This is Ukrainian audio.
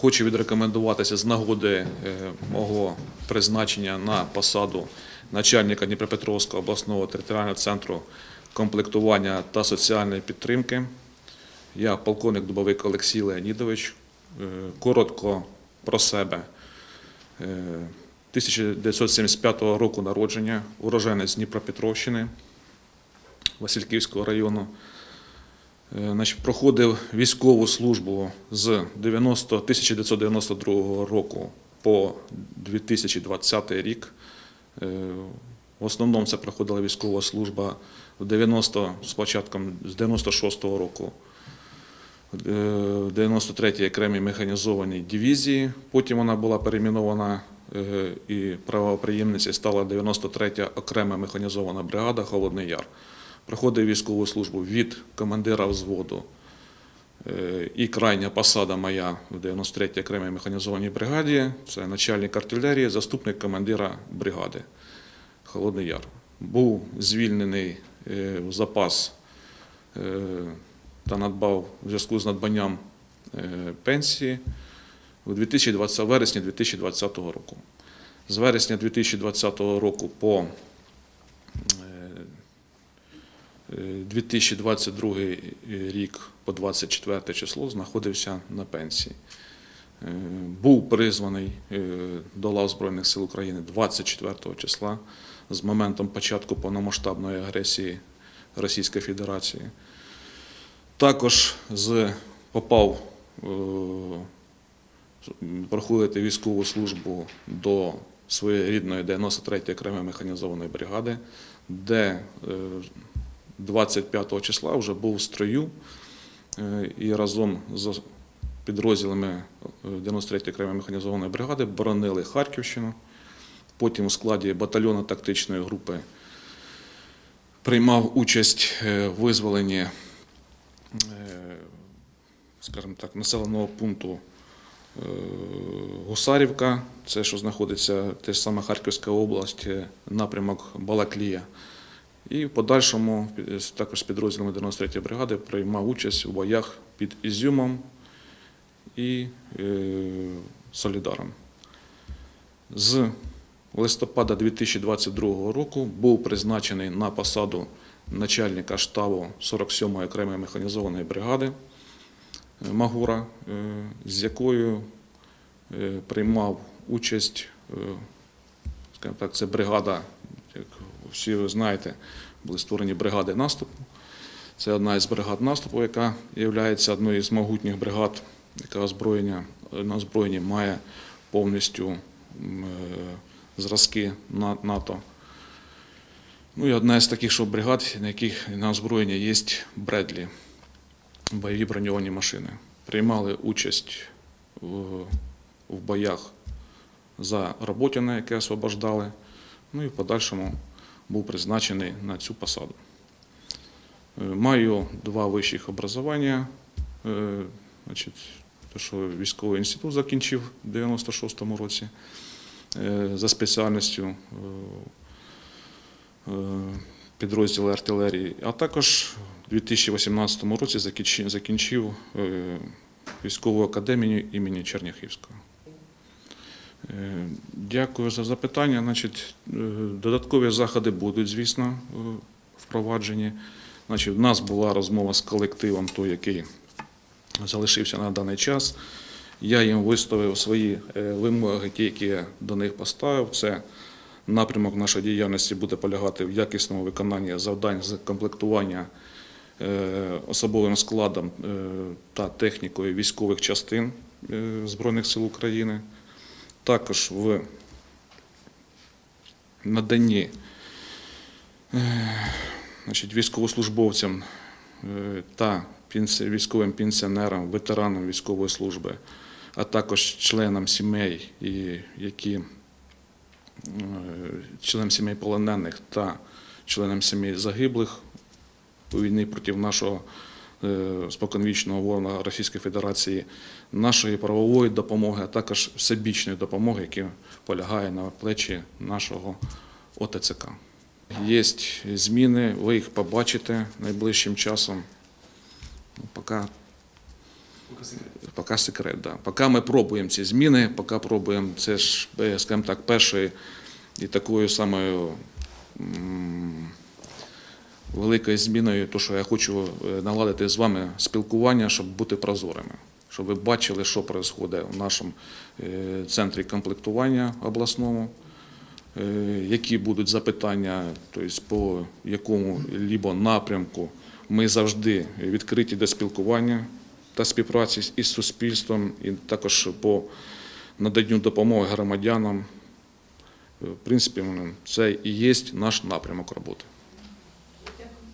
Хочу відрекомендуватися з нагоди е, мого призначення на посаду начальника Дніпропетровського обласного територіального центру комплектування та соціальної підтримки. Я полковник Дубовик Олексій Леонідович. Е, Коротко про себе. Е, 1975 року народження, уроженець Дніпропетровщини, Васильківського району. Е, проходив військову службу з 90, 1992 року по 2020 рік. Е, В основному це проходила військова служба в 90, з початком з 96-го року е, 93-й окремій механізованій дивізії. Потім вона була перейменована е, і правоприємниця стала 93-я окрема механізована бригада Холодний Яр. Проходив військову службу від командира взводу. Е, І крайня посада моя в 93-й окремій механізованій бригаді це начальник артилерії, заступник командира бригади Холодний Яр. Був звільнений е, в запас е, та надбав в зв'язку з надбанням пенсії у 2020, вересні 2020 року. З вересня 2020 року по 2022 рік по 24 число знаходився на пенсії. Е, Був призваний е, до лав Збройних сил України 24 числа з моментом початку повномасштабної агресії Російської Федерації. Також з, попав е, проходити військову службу до своєї рідної 93-ї окремої механізованої бригади, де е, 25 числа вже був в строю е, і разом з підрозділами е, 93-ї окремої механізованої бригади боронили Харківщину. Потім у складі батальйону тактичної групи приймав участь е, в визволенні, е, скажімо так, населеного пункту е, Гусарівка, це що знаходиться те ж саме Харківська область, е, напрямок Балаклія. І в подальшому е, також з підрозділами 93-ї бригади приймав участь у боях під Ізюмом і е, Солідаром. З листопада 2022 року був призначений на посаду начальника штабу 47-ї окремої механізованої бригади е, Магура, з якою приймав участь, скажімо так, це бригада, всі ви знаєте, були створені бригади наступу. Це одна із бригад наступу, яка є однією з могутніх бригад, яка озброєння на озброєнні має повністю е, зразки На- НАТО. Ну і одна з таких, що бригад, на яких на озброєнні є Бредлі, бойові броньовані машини. Приймали участь в, в боях за Роботіна, яке освобождали. Ну і в подальшому був призначений на цю посаду. Е, Маю два вищих образування. Е, те, що військовий інститут закінчив в 96-му році е, за спеціальністю е, артилерії, а також у 2018 році закінчив, військову академію імені Черняхівського. Дякую за запитання. Значить, е, додаткові заходи будуть, звісно, е, впроваджені. Значить, у нас була розмова з колективом, той, який залишився на даний час. Я їм виставив свої е, вимоги, ті, які я до них поставив. Це напрямок нашої діяльності буде полягати в якісному виконанні завдань з комплектування особовим складом та технікою військових частин Збройних сил України. Також в наданні е, значить, військовослужбовцям е, та військовим пенсіонерам, ветеранам військової служби, а також членам сімей, які е, членам сімей полонених та членам сімей загиблих у війні проти нашого споконвічного ворога Російської Федерації, нашої правової допомоги, а також всебічної допомоги, яка полягає на плечі нашого ОТЦК. Є зміни, ви їх побачите найближчим часом. Ну, поки Поки секрет, да. Поки ми пробуємо ці зміни, поки пробуємо, це ж, е, скажімо так, першою і такою самою великою зміною, то що я хочу е, наладити з вами спілкування, щоб бути прозорими, щоб ви бачили, що відбувається в нашому е, центрі комплектування обласному, е, які будуть запитання, тобто по якому либо напрямку ми завжди відкриті до спілкування та співпраці із суспільством, і також по наданню допомоги громадянам. В принципі, це і є наш напрямок роботи.